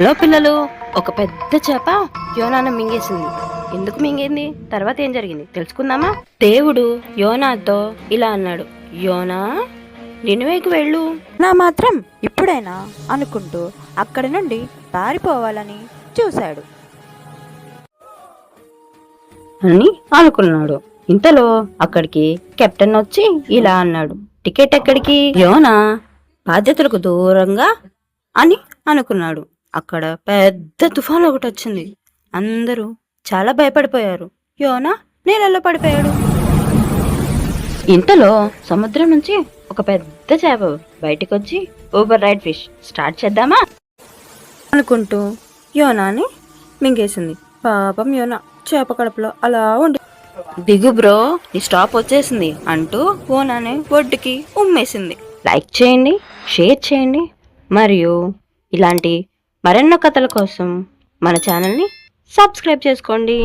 Hello పిల్లలు ఒక పెద్ద చేప యోనాను మింగేసింది. ఎందుకు మింగింది? తర్వాత ఏం జరిగింది? తెలుసుకుందామా? దేవుడు యోనాతో ఇలా అన్నాడు యోనా నినువేకి వెళ్ళు. నా మాత్రం ఇప్పుడైనా అనుకుంటూ అక్కడి నుండి పారిపోవాలని చూశాడు. అని అనుకున్నాడు. ఇంతలో అక్కడికి కెప్టెన్ వచ్చి ఇలా అన్నాడు టికెట్ ఎక్కడికి? యోనా బాధ్యతలకు దూరంగా? అని అనుకున్నాడు. అక్కడ పెద్ద తుఫాన్ ఒకటి వచ్చింది. అందరూ చాలా భయపడిపోయారు. యోనా నీళ్ళలో పడిపోయాడు. ఇంతలో సముద్రం నుంచి ఒక పెద్ద చేప బయటకు వచ్చి ఓవర్ రైడ్ ఫిష్ స్టార్ట్ చేద్దామా? అనుకుంటూ యోనాని మింగేసింది. పాపం యోనా చేప కడుపులో అలా ఉండి దిగు బ్రో ఈ స్టాప్ వచ్చేసింది అంటూ ఓనాని ఒడ్డుకి ఉమ్మేసింది. లైక్ చేయండి షేర్ చేయండి మరియు ఇలాంటి మరెన్నో కథల కోసం మన ఛానల్ని సబ్స్క్రైబ్ చేసుకోండి.